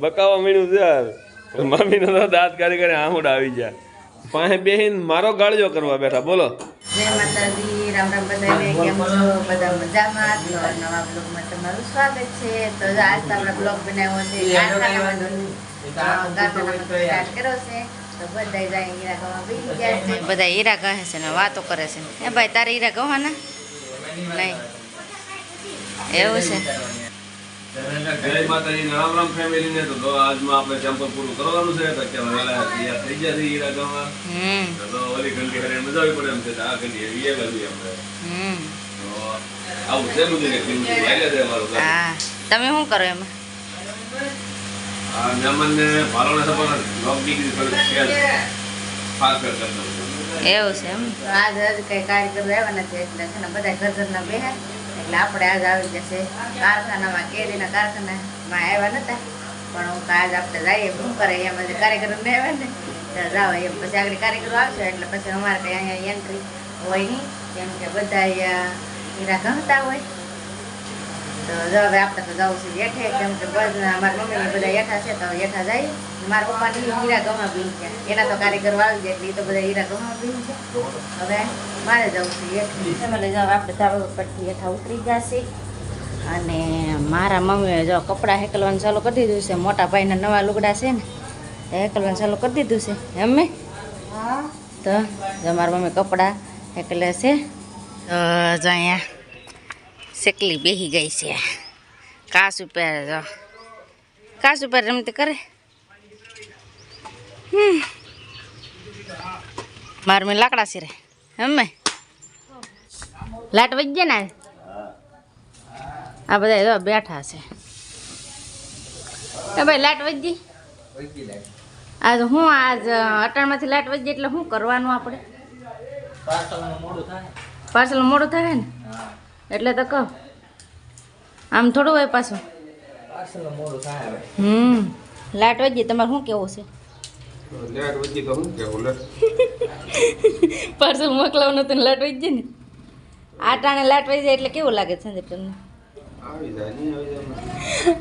બકાવા મીણું છે યાર. મમ્મીનો તો દાંત કાઢી કરી આમુડ આવી જાય પાસે બેહીન મારો ગાળજો કરવા બેઠા. બોલો. જય માતાજી રામ રામ બધાને. કેમ છો? બધા મજામાં? તો નવા બ્લોગમાં તમારું સ્વાગત છે. તો આજ આપણે બ્લોગ બનાવ્યો છે. બધા હીરા કહે છે. ને વાતો કરે છે. એ ભાઈ તારે હીરા ગવાના નહીં એવું છે. જય માતાજી રામ રામ ફેમિલી ને તો આજમાં આપણે સેમ્પલ પૂરું કરવાનું છે. તો કે વહેલા તૈયાર થઈ ગયા છે હીરા ગામમાં. તો ઓલી ઘંટી હરે મજા આવી પડે એમ છે. આ ઘંટી એવી એ બાજુ એમ છે. હમ. તો આવું છે બધું ને કેવું કેવું લાગે છે અમારું હા. તમે શું કરો એમાં? આ મહેમાનને ભાલોને સપોર્ટ લોક ડિગ્રી થોડીક છે ફાસ્ટ કરતા એવું છે એમ? આજ આજ કઈ આવ્યા નથી એટલે છે ને બધા ઘર ઘરના બેહે એટલે આપણે આજ આવી જશે કારખાનામાં, કેરીના કારખાનામાં આવ્યા નતા. પણ હું આજ આપણે જઈએ, શું કરે? એમ જે કાર્યક્રમ ને આવે ને. જાવ એમ પછી આગળ કાર્યક્રમ આવશે, એટલે પછી અમારે કંઈ અહીંયા એન્ટ્રી હોય નહીં. કેમ કે બધા અહીંયા હીરા ગમતા હોય. તો હવે આપણે તો જવું છે હેઠે કેમ કે બધા મારા મમ્મી બધા હેઠા છે તો હેઠા જાય. મારા પપ્પાની હીરા ગમા બી છે એના તો કારીગર આવી જાય એટલે એ તો બધા હીરા ગમા બી છે હવે મારે જવું છે હેઠે એટલે જો આપણે ધાબા પરથી હેઠા ઉતરી જશે અને મારા મમ્મીએ જો કપડાં હેકલવાનું ચાલુ કરી દીધું છે. મોટા ભાઈના નવા લુગડા છે ને હેકલવાનું ચાલુ કરી દીધું છે. એમ તો જો મારા મમ્મી કપડાં હેકલે છે. તો જો અહીંયા શેકલી બેહી ગઈ છે. કાસ ઉપર કાસ ઉપર રમત કરે. મારું મેં લાકડા સિરે હમે. લાટ વજ્જે ને? આ બધા બેઠા છે. એ ભાઈ લાટ વજ્જી? આજ હું આજ અટાણમાંથી લાટ વજ્જી એટલે શું કરવાનું આપણે? પાર્સલ મોડું થાય. ને? એટલે તો કહો. આમ થોડું હોય પાછું. હમ. લાટ વજ્જી તમારે શું કેવું છે? તો પાર્સલ મોકલાવું નતું ને લાટ વજ્જી ને. આ ટાણે લાટ વહી જાય એટલે કેવું લાગે છે સંદીપ તમને? આવી જાય નહીં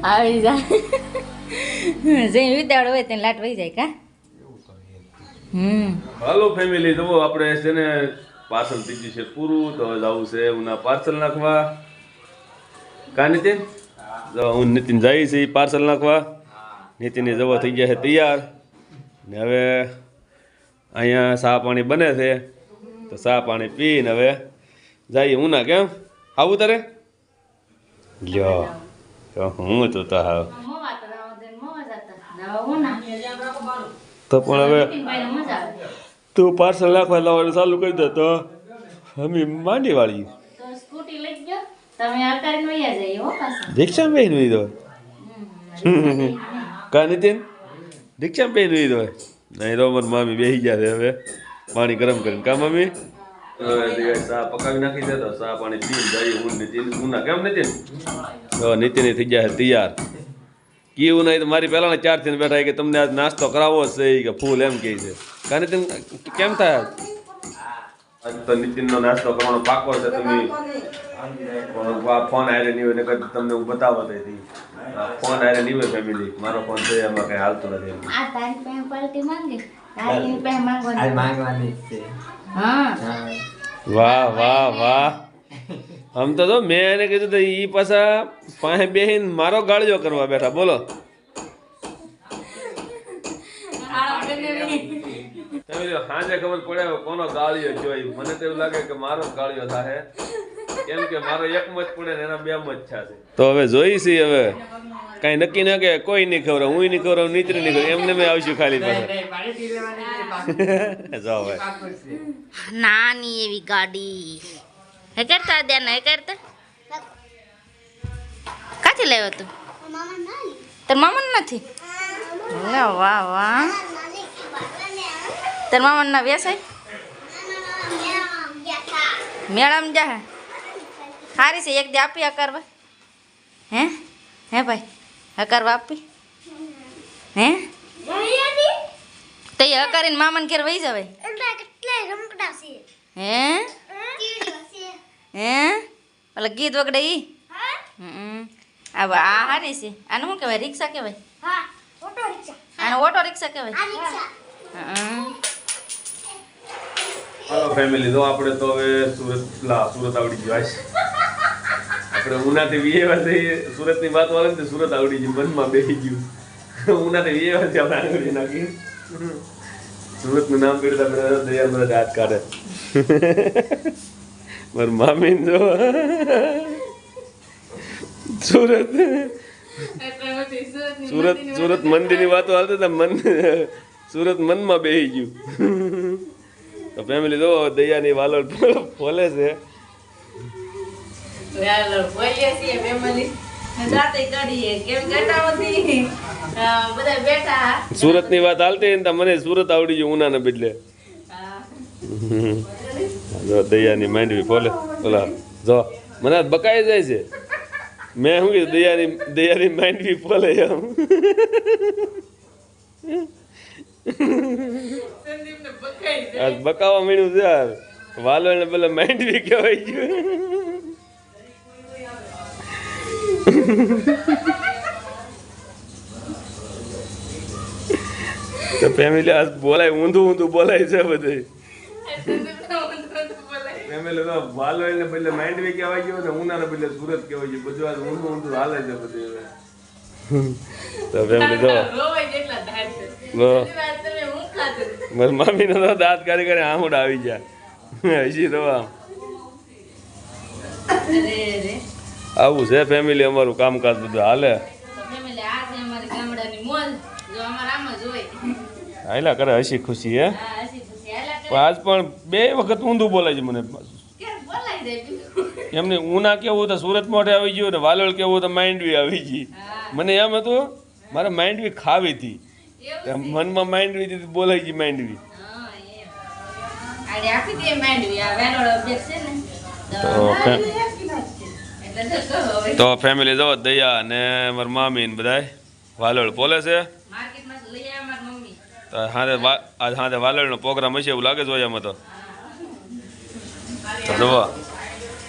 આવી જાય આવી જાય. જે વિતાડો હોય તેને લાટ વહી જાય કા? હમ. હાલો ફેમિલી જુઓ આપણે છે ને પાર્સલ બીજું છે પૂરું તો હવે જવું છે ઉના પાર્સલ નાખવા. કા નીતિન? જો હું નીતિન જાય છે પાર્સલ નાખવા. નીતિનની જવા થઈ ગયા છે તૈયાર. ને હવે અહીંયા ચા પાણી બને છે. તો ચા પાણી પીને હવે જઈએ હું ના કેમ? આવું તારે? લ્યો. તો હું તો તો હાવ તો પણ હવે તું પાર્સલ નાખવા લાવવાનું ચાલુ કરી દે તો. અમે માંડી વાળી તો બેન હો રિક્ષા પહેરી લીધો કા નીતિન? રિક્ષા પહેરી લીધો નહીં તો મારી મામી બેસી ગયા છે હવે. પાણી ગરમ કરીને. કા મમ્મી હવે ચા પકાવી નાખી દે તો ચા પાણી પી જાય હું નીતિન ઉના કેમ નીતિન? તો નીતિન થઈ ગયા છે તૈયાર કેવું નહીં તો મારી પહેલાના ચાર થઈને બેઠા કે તમને આજ નાસ્તો કરાવવો છે કે ફૂલ એમ કહે છે. કારણ તમે કેમ થાય આજ? તો નીતિનનો નાસ્તો કરવાનો પાકો છે તમે ફોન આરે નહીં હોય નકર તમને હું બતાવવા હતી ફોન આરે નહીં હોય ફેમિલી મારો ફોન છે એમાં કઈ હાલતું નથી વાહ વાહ વાહ. આમ તો જો મેં એને કીધું તો એ પાછા પાસે બેહીન મારો ગાળજો કરવા બેઠા. બોલો. સાંજે ખબર પડે કોનો ગાળિયો જોઈ મને તો એવું લાગે કે મારો જ ગાળિયો થાહે. કેમ કે મારો એક મત પડે ને એના બે મત છે તો હવે જોઈ છી હવે. કઈ નક્કી ના કે કોઈ નહીં ખબર હું નહીં ખબર નીતરી નહીં ખબર એમને મેં આવશું ખાલી પાસે જાઓ ભાઈ નાની એવી ગાડી. હે કરતા દે હે કરતા કાથી લાવ્યો તું? તાર મામા નથી? વાહ વાહ. તાર મામા ના વ્યસાય મેળામાં જા સારી છે એક દે આપી હકારવા. હે? હે ભાઈ કરવા આપી. હે? તો એ હકારીને મામાને ઘેર વહી જવાય. હે? હે? ઓલા ગીત વગડે ઈ? હમ. આ આ હારી છે. આને શું કહેવાય? રિક્ષા કહેવાય? આને ઓટો રિક્ષા કહેવાય? હમ. ફેમિલી તો આપણે તો હવે સુરત લા સુરત આવડી ગયો આશ આપણે ઉનાથી વિયેવા થઈ સુરતની વાત વાળે ને સુરત આવડી ગયું મનમાં બેસી ગયું. ઉનાથી વિયેવા થી આપણે આંગળી નાખી. સુરતનું નામ પીડતા દયા મને દાંત કાઢે. મારી મામી જો. સુરત. સુરત સુરત મંદિરની વાતો હાલતી હતા મન સુરત મનમાં બેસી ગયું. તો ફેમિલી જો દયાની વાલોળ ફોલે છે. સુરત સુરતની વાત હાલતી ને તો મને સુરત આવડી ગયું ઉનાને બદલે. હા. જો, દયાની માંડવી બોલે ઓલા જો, મને બકાઈ જાય છે. મેં શું કીધું, દયાની દયાની માંડવી બોલે એમ. આજ બકાવા છે યાર. વાલો ને પેલા માંડવી કહેવાય ગયું. તો ફેમિલી આજ બોલાય, ઊંધું ઊંધું બોલાય છે બધું. ફેમિલી તો વાલો ને બદલે માંડવી કહેવાય ગયો ને ઉનાને બદલે સુરત કહેવાય ગયું. બધું આજ ઊંધું ઊંધું હાલે છે બધું હવે. તો ફેમિલી તો. મારી મમ્મીનો તો દાંત કરી કાઢી આમુડ આવી જાય હજી તો આમ. આવું છે ફેમિલી અમારું કામકાજ બધું હાલે. તો family, આ છે અમારી ગામડાની મોજ. જો અમારે આમ જ હોય. હાલ્યા કરે હસી ખુશી હે પણ આજ પણ બે વખત ઊંધું બોલાય છે મને? એમને ઉના કેવું તો સુરત મોઢે આવી ગયું ને વાલોળ કેવું તો માંડવી આવી ગઈ. મને એમ હતું મારે માંડવી ખાવી હતી. મનમાં માંડવી હતી બોલાઈ ગઈ માંડવી. તો ફેમિલી જવા દયા ને મારા મામી ને બધાય. વાલોળ બોલે છે માર્કેટમાંથી લઈ આવ્યા મારી મમ્મી. તો હાથે વા- આજ હાથે વાલોળનો પ્રોગ્રામ હશે એવું લાગે એમાં તો. જોવા.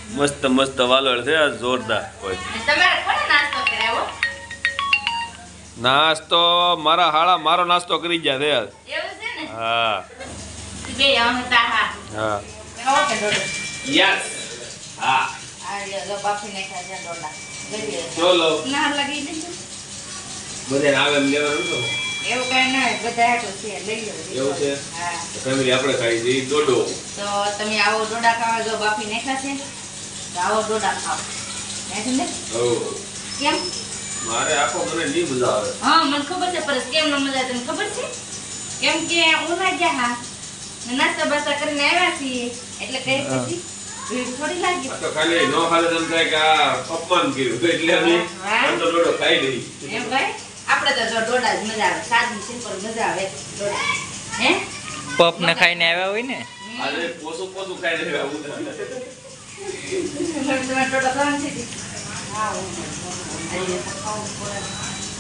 મસ્ત મસ્ત વાલડ છે આ જોરદાર નાસ્તો મારા હાળા મારો નાસ્તો કરી ગયા છે. યાર એવું છે ને? હા. હા. યસ. હા. ચોલો ના લગી દે બધે આવે એમ લેવાનું એવું કઈ ના બધા હાટું છે લઈ લો એવું છે? હા. ફેમિલી આપણે ખાઈ જઈએ દોડો તો તમે આવો ડોડા ખાવા જો બાફી નાખ્યા છે તો આવો ડોડા ખાઓ હે કેમ? મારે આખો મને નહીં મજા આવે. હા મને ખબર છે પરસ કેમ ન મજા આવે તને ખબર છે? કેમ કે ઉના ગયા હા નાસ્તા બાસ્તા કરીને આવ્યા છીએ એટલે કઈ પછી થોડી લાગી. તો ખાલી નો ખાલે તેમ થાય કે અપમાન કર્યું એટલે અમે અંડો દોડો ખાઈ લઈ એમ ભાઈ? આપણે તો જો ડોડા જ મજા આવે. સાદી સિમ્પલ મજા આવે. ડોડા હે? પપ ને ખાઈને આવ્યા હોય ને? આજે પોસું પોસું ખાઈ લઈ આવું ડોડા ખાવાનું છે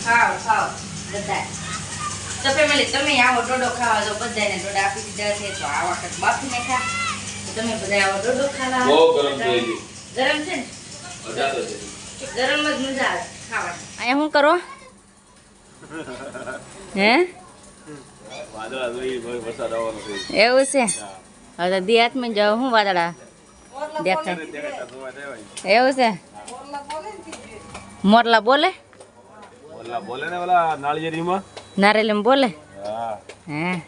ખાઓ ખાઓ બધા તો ફેમિલી તમે આવો ડોડો ખાવા. જો બધાને ડોડા આપી દીધા છે તો આ વખત બાફી નાખ્યા તો તમે બધા આવો ડોડો ખાવા. બહુ ગરમ થઈ ગઈ. ગરમ છે ને? ગરમ જ મજા આવે ખાવા અહીંયા શું કરો? હે? વાદળા જોઈ વરસાદ આવવાનો છે. એવું છે? હવે તો દી હાથમાં જાવ હું વાદળા દેખાય? એવું છે? મોરલા બોલે? બોલે ને ઓલા નાળિયેરીમાં? નારેલી બોલે? હા. હે?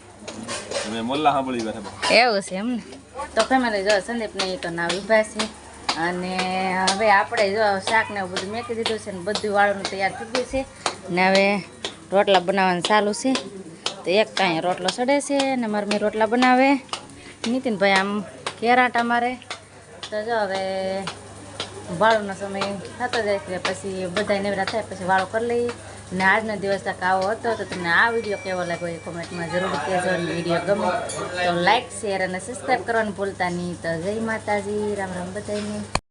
તમે મોરલા સાંભળી બેઠા એવું છે એમ ને તો ફેમિલી જો સંદીપને એ તો ના વિભા છે. અને હવે આપણે જો શાક ને બધું મેકી દીધું છે ને બધું વાળવાનું તૈયાર થઈ ગયું છે. ને હવે રોટલા બનાવવાનું ચાલુ છે. તો એક કાંઈ રોટલો ચડે છે અને મારી મેં રોટલા બનાવે. નીતિનભાઈ આમ કેરાટા મારે તો જો હવે વાળોનો સમય થતો જાય એટલે પછી બધા નેવરા થાય, પછી વાળો કરી લઈએ. અને આજનો દિવસ તક આવો હતો, તો તમને આ વીડિયો કેવો લાગ્યો એ કોમેન્ટમાં જરૂર કહેજો અને વીડિયો ગમે તો લાઇક શેર અને સબસ્ક્રાઈબ કરવાનું ભૂલતા નહીં. તો જય માતાજી, રામ રામ બધાને